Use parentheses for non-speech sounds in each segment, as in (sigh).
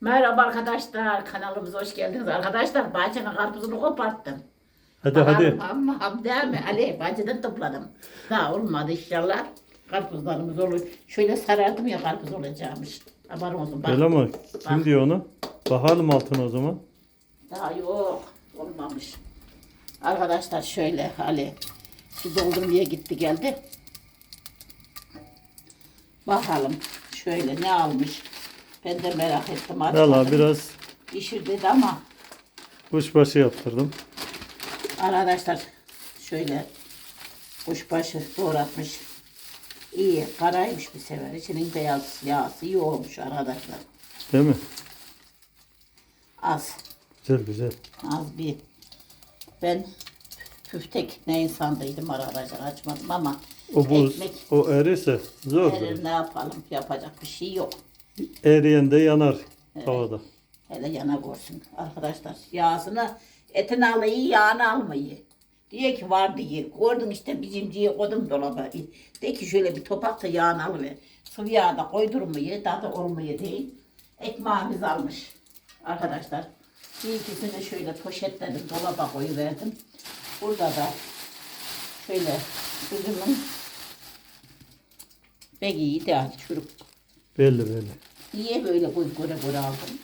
Merhaba arkadaşlar, kanalımıza hoş geldiniz arkadaşlar. Bahçenin karpuzunu koparttım. Hadi hadi. Ama değil mi? Ali, bahçeden topladım. Daha olmadı inşallah. Karpuzlarımız olur. Şöyle sarardım ya karpuz olacakmış. Haberin olsun. Bak, Öyle mi? Kim diyor onu? Bakalım altına o zaman. daha yok. Olmamış. Arkadaşlar şöyle Ali. Su doldurmaya gitti geldi. Bakalım. Şöyle ne almış. Ben de merak ettim. Valla biraz İşir dedi ama kuşbaşı yaptırdım. Arkadaşlar şöyle kuşbaşı doğratmış. İyi, karaymış bir sefer. İçinin beyaz yağsı iyi olmuş arkadaşlar. Değil mi? Az, Güzel güzel. az bir. Ben püftek ne insandıydım arkadaşlar açmadım ama O buz, ekmek o erirse zor. verir ne yapalım yapacak bir şey yok. Eriyen de yanar havada. Hele yana koysun arkadaşlar. Yağsını etini alayı yağını almayı. Diyor ki var diye. Gördün işte bizimciye koydum dolaba. De ki şöyle bir topak da yağını alıver. Sıvı yağ da koydurmayı, daha da olmayı değil. Ekmeğimiz almış arkadaşlar. Bir ikisini şöyle poşetledim, dolaba koyuverdim. Burada da şöyle üzümün begiyi de çürük. Belli belli. Niye böyle koy göre göre aldım?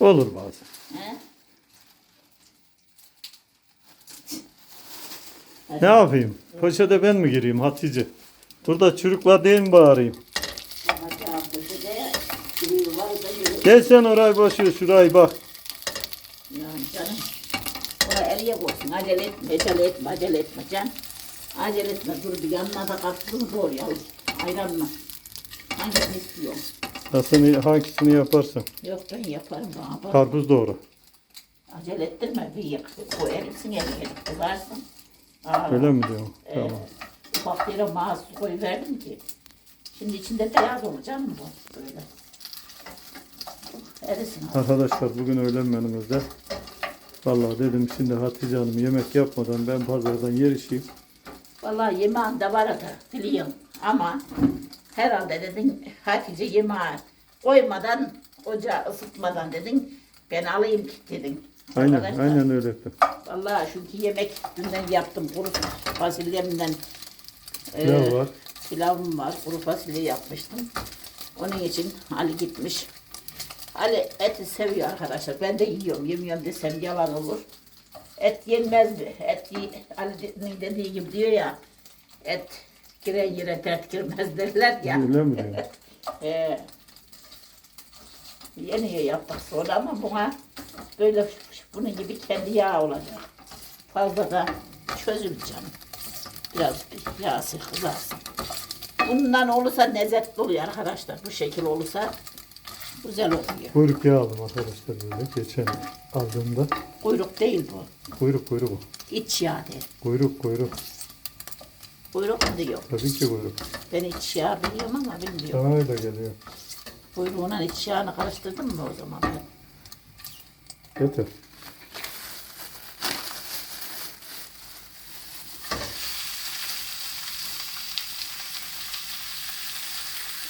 Olur bazen. He? Ne yapayım? Poşete ben mi gireyim Hatice? Burada çürük var değil mi bağırayım? Gel sen orayı boş ver şurayı bak. Yani canım. Oraya eliye koysun. Acele etme, acele etme, acele etme can. Acele etme. Dur bir yanına da kattın doğru ya. Ayranla. Hangisini istiyorsun? Nasıl hangisini yaparsın? Yok ben yaparım bana bak. Karpuz doğru. Acele ettirme bir yak. O erisin eriye kızarsın. Aa, Öyle mi diyorsun? e, Tamam. Ufak yere mağaz su koyuverdim ki. Şimdi içinde beyaz olacak mı bu? Böyle. Erisin. Arkadaşlar bugün öğlen menümüzde Vallahi dedim şimdi Hatice Hanım yemek yapmadan ben pazardan yer işeyim. Vallahi yemeğim de vardı biliyorum ama herhalde dedin Hatice yemeği koymadan ocağı ısıtmadan dedin ben alayım ki dedin. Aynen Arkadaşlar, aynen öyle yaptım. Vallahi çünkü yemek dünden yaptım kuru fasulyemden e, Pilav var. pilavım var kuru fasulye yapmıştım. Onun için Ali gitmiş. Ali eti seviyor arkadaşlar. Ben de yiyorum. Yemiyorum desem yalan olur. Et yenmez mi? Et Ali'nin dediği gibi diyor ya. Et giren yere dert girmez derler ya. Öyle mi? (laughs) Ee, yeniye yaptık sonra ama buna böyle bunun gibi kendi yağ olacak. Fazla da çözüleceğim. Biraz bir yağsı kızarsın. Bundan olursa lezzetli oluyor arkadaşlar. Bu şekil olursa güzel oluyor. Kuyruk yağı aldım arkadaşlar böyle geçen aldığımda. Kuyruk değil bu. Kuyruk kuyruk. İç yağ der. Kuyruk kuyruk. Kuyruk mu diyor? Tabii ki kuyruk. Ben iç yağ biliyorum ama bilmiyorum. Sana öyle geliyor. Kuyruğuna iç yağını karıştırdın mı o zaman? Ben? Getir.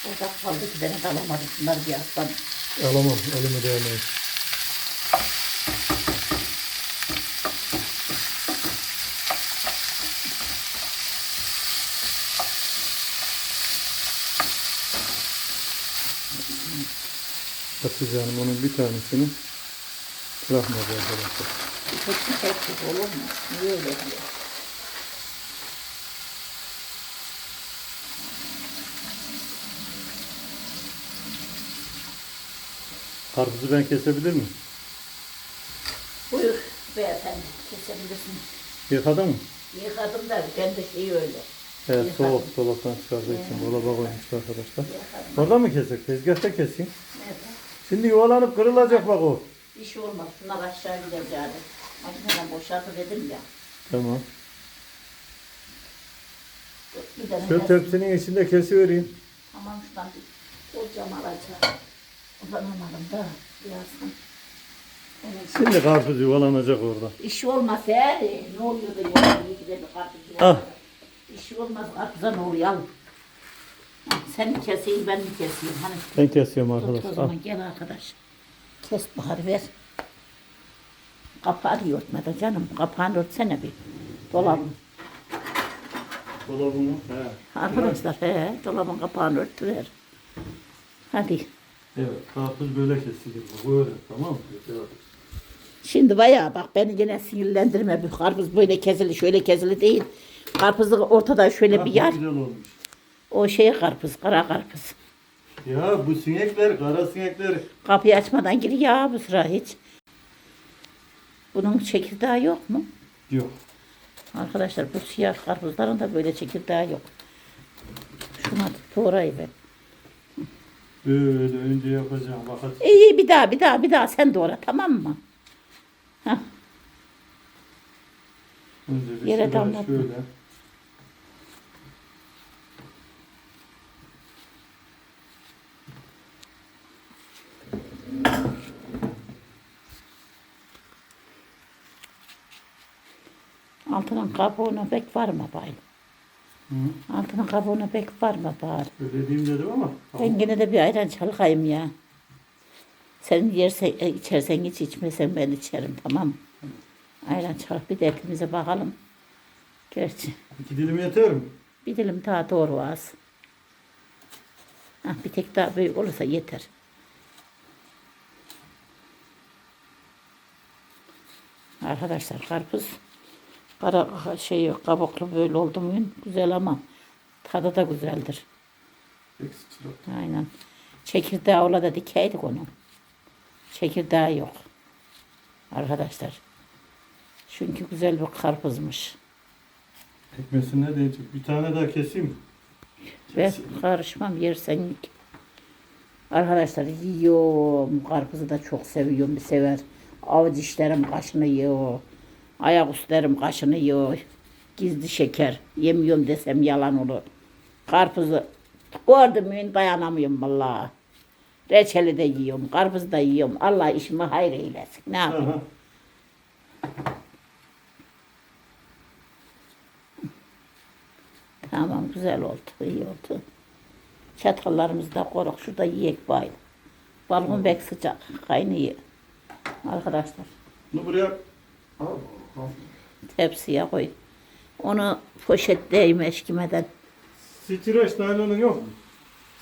Orada kaldı ki beni de alamadım. Bunlar bir aslan. Alamam elimi değmeyin. Hatice Hanım onun bir tanesini bırakmadı arkadaşlar. Tepki tepki olur mu? Niye öyle diyor? Karpuzu ben kesebilir miyim? Buyur beyefendi kesebilirsin. Yıkadın mı? Yıkadım da ben de şey öyle. Evet Yıkadım. soğuk dolaptan çıkardığı için dolaba koymuştu arkadaşlar. Orada mı kesecek? Tezgahta keseyim. Şimdi yuvalanıp kırılacak bak o. Bir şey olmaz. Şunlar aşağı yani. Makineden boşaltı dedim ya. Tamam. Tane Şu tepsinin içinde kesivereyim. Tamam şuradan bir ocağım alacağım. Uzanamadım da birazdan. Evet. Şimdi karpuz yuvalanacak orada. İş olmaz eğer ne oluyor da. İyi ki de bir karpuz Ah. yok. İş olmaz karpuza ne oluyor? Sen mi keseyim ben mi keseyim? Hani Ben kesiyorum tut o arkadaşlar. Al. zaman gel arkadaş. Kes bahar ver. Kapağını örtmeden canım. Kapağını örtsene bir. Dolabın. Dolabımı. He. Arkadaşlar he, dolabın kapağını örtüver. Hadi. Evet. Karpuz böyle kesilir. Böyle. Tamam mı? Evet. Şimdi bayağı bak beni yine sinirlendirme. Bu karpuz böyle kesili şöyle kesili değil. Karpuzu ortada şöyle bir yer. Güzel olmuş. O şey karpuz, kara karpuz. Ya bu sinekler, kara sinekler. Kapıyı açmadan gir ya bu sıra hiç. Bunun çekirdeği yok mu? Yok. Arkadaşlar bu siyah karpuzların da böyle çekirdeği yok. Şuna doğrayı ver. Böyle önce yapacağım. Bakın. İyi bir daha bir daha bir daha sen doğra tamam mı? Heh. Önce bir Yere damlatma. şöyle. Altının kabuğuna pek var mı bari? Hı. Altının kabuğuna pek var mı bari? Öyle diyeyim dedim ama. Ben yine de bir ayran çalkayım ya. Sen yersen, e, içersen hiç içmesen ben içerim tamam mı? Ayran çalk bir de hepimize bakalım. Gerçi İki dilim yeter mi? bir dilim daha doğru az. Hah, bir tek daha büyük olursa yeter. Arkadaşlar karpuz kara şey kabuklu böyle oldu mu güzel ama tadı da güzeldir. Aynen. Çekirdeği ola da dikeydik onu. Çekirdeği yok. Arkadaşlar. Çünkü güzel bir karpuzmuş. Ekmesi ne diyecek? Bir tane daha keseyim mi? Ve karışmam yersen. Arkadaşlar yiyorum. Karpuzu da çok seviyorum. Bir sever. Avuç dişlerim kaşınıyor. Ayak üstlerim kaşınıyor. Gizli şeker. Yemiyorum desem yalan olur. Karpuzu gördüm mü dayanamıyorum vallahi. Reçeli de yiyorum. Karpuzu da yiyorum. Allah işimi hayır eylesin. Ne yapayım? Aha. Tamam güzel oldu. iyi oldu. Çatallarımızı da koruk. Şurada yiyek bayıl. Balkon bek sıcak. Kaynıyor. Arkadaşlar Bunu buraya al. Tepsiye koy. Onu poşetleyeyim eşkimeden. Streç naylonun yok mu?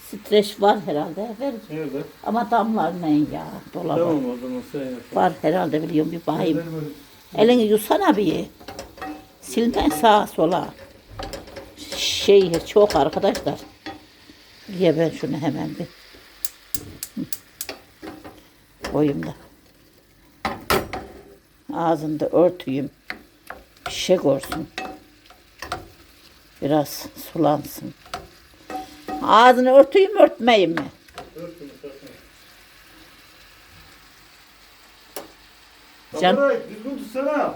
Streç var herhalde. Ver. Nerede? Ama damlar ne ya dolaba. Tamam o zaman sen yap. Var herhalde biliyorum bir bakayım. Elini yutsana bir. Silmen sağa sola. Şey çok arkadaşlar. Diye ben şunu hemen bir koyayım da. Ağzını da örteyim. Şişe görsün. Biraz sulansın. Ağzını örteyim örtmeyeyim mi? Can- Kamerayı düzgün tutsana.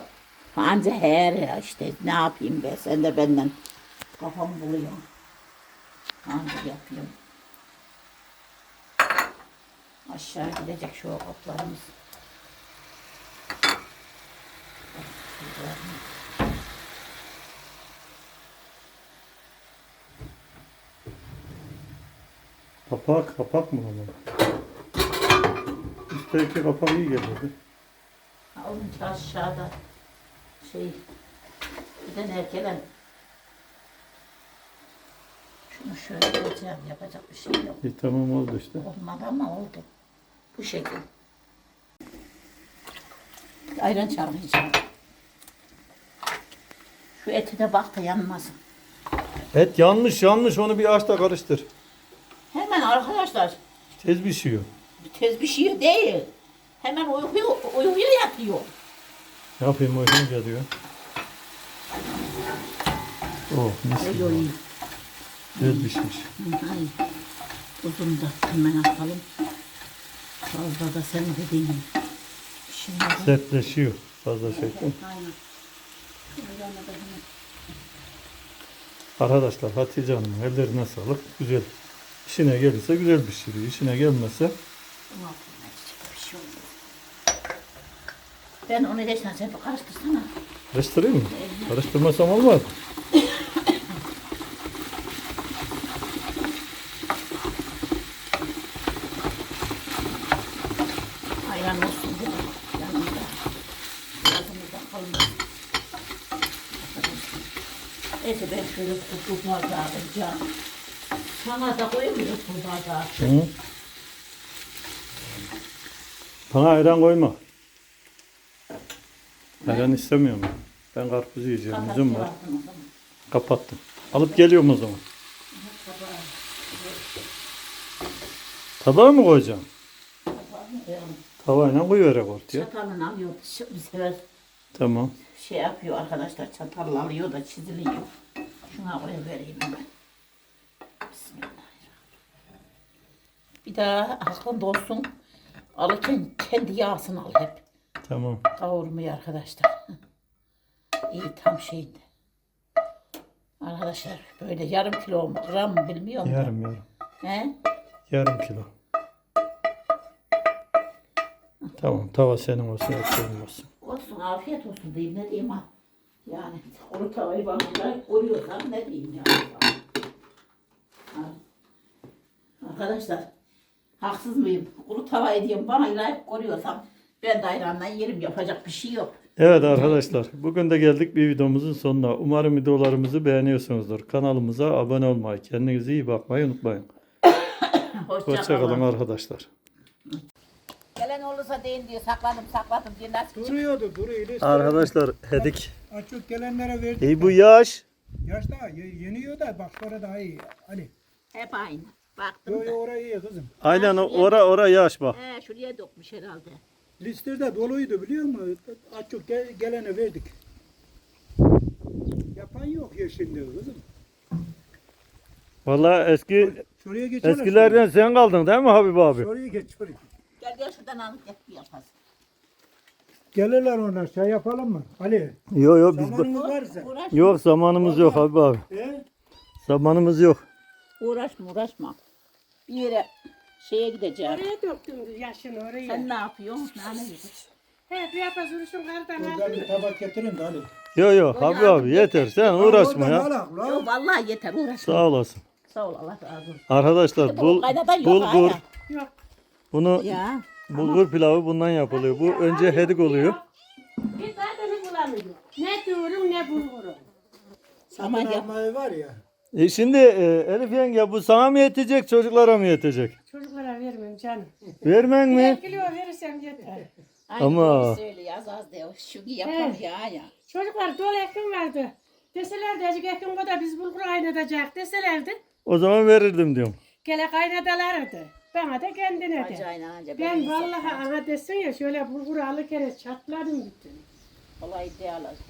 Anca her ya işte ne yapayım be sen de benden kafamı buluyorsun. Anca yapıyorum. Aşağı gidecek şu otlarımız. Kapak, kapak mı ama? Üstteki kapak iyi geldi. Onun aşağıda şey bir de nerkelen. Şunu şöyle koyacağım yapacak bir şey yok. İyi tamam oldu işte. Olmadı ama oldu. Bu şekil. Ayran çarpacağım. Şu etine bak da yanmasın. Et yanmış yanmış onu bir aç da karıştır. Hemen arkadaşlar Tez pişiyor. tez bir şey değil. Hemen uykuya, uykuya yatıyor. Ne yapayım yüzden diyor. Oh mis gibi. Öyle iyi. Tez pişmiş. Ay, uzun da hemen atalım. Fazla da sen dediğin gibi. Şimdi Sertleşiyor. Fazla şey. Aynen. Ayranı da hemen- Arkadaşlar Hatice Hanım ellerine sağlık. Güzel. İşine gelirse güzel pişiriyor. İşine gelmezse bir şey olmaz. Ben onu geçen sen bir karıştırsana. karıştırayım mı? Karıştırmasam olmaz. Ayran olsun değil mi? Yanımda. Yazımızda kalmaz. Neyse ben şöyle tutup bardağı alacağım. Sana da koymuyor bu bardağı. Hı? Bana ayran koyma. Ayran istemiyorum. ben. Ben karpuz yiyeceğim. Üzüm var. Kapattım. Alıp geliyorum o zaman. Tabağa mı koyacağım? Tavayla koyuverek ortaya. Çatalını alıyor. Şu- Bir sefer Tamam. şey yapıyor arkadaşlar. Çatalla alıyor da çiziliyor. Şuna koyuvereyim hemen. Bismillahirrahmanirrahim. Bir daha aklında olsun. Alırken kendi yağsını al hep. Tamam. Kavurmuyor arkadaşlar. (laughs) İyi tam şeyinde. Arkadaşlar böyle yarım kilo mu gram mı bilmiyorum. da. Yarım yarım. He? Yarım kilo. Tamam. Tava senin olsun. Et senin olsun. Olsun afiyet olsun diyeyim ne diyeyim ha. Yani (laughs) kuru tavayı bana layık koruyorsam ne diyeyim yani. Ha. Arkadaşlar haksız mıyım? Kuru tavayı diyeyim bana layık koruyorsam ben de ayranla yerim yapacak bir şey yok. Evet arkadaşlar. Bugün de geldik bir videomuzun sonuna. Umarım videolarımızı beğeniyorsunuzdur. Kanalımıza abone olmayı, kendinize iyi bakmayı unutmayın. (coughs) Hoşça, Hoşçakalın kalın. arkadaşlar. Gelen olursa deyin diyor sakladım sakladım diye nasıl Duruyordu, duruyor. Arkadaşlar hedik. Açık gelenlere verdik. İyi bu yaş. Yaş daha ye- yeniyor da bak sonra daha iyi. Ali. Hep aynı. Baktım Yo da. yo orayı iyi kızım. Aynen o- ora ora yaş bak. He şuraya dokmuş herhalde. Listede doluydu biliyor musun? Açık gel- gelene verdik. Yapan yok ya şimdi kızım. Vallahi eski Şuraya geçelim. eskilerden sen kaldın değil mi Habib abi? Şuraya geç şuraya. Gel gel şuradan alıp gel bir yaparız. Gelirler onlar şey yapalım mı? Ali. Yok yok biz Zamanımız varsa. Yok zamanımız yok Habib abi. He? Zamanımız yok. uğraşma uğraşma. Bir yere şeye gideceğim. Oraya döktüm yaşını oraya. Sen ne yapıyorsun? Nane yedin. He bir yapaz uruşun kardan Buradan aldım. bir tabak getirin de Ali. Yok yok Habib abi yeter sen uğraşma Oradan ya. Yok vallahi yeter uğraşma. Sağ olasın. Sağ ol Allah razı olsun. Arkadaşlar bul, Kaynadan yok bulgur hala. Yok. bunu Ya. Bulgur pilavı bundan yapılıyor. Bu önce hedik oluyor. Bir tadını bulamıyor. Ne diyorum ne bulgurum. Aman Satın yap. almayı var ya. E şimdi e, Elif yenge bu sana mı yetecek çocuklara mı yetecek? Çocuklara vermem canım. Vermen Bir mi? kilo verirsem yeter. Aynı Ama- söyle az az de. Şu yapar ya ya. Çocuklar dolu ekim vardı. Deselerdi azıcık ekim kadar biz bulgur kaynatacak deselerdi. O zaman verirdim diyorum. Gele kaynatalardı. Bana da kendine de. Acayip anca. Ben vallahi ana desin ya şöyle bulgur alırken çatladım bütün. Kolay değil.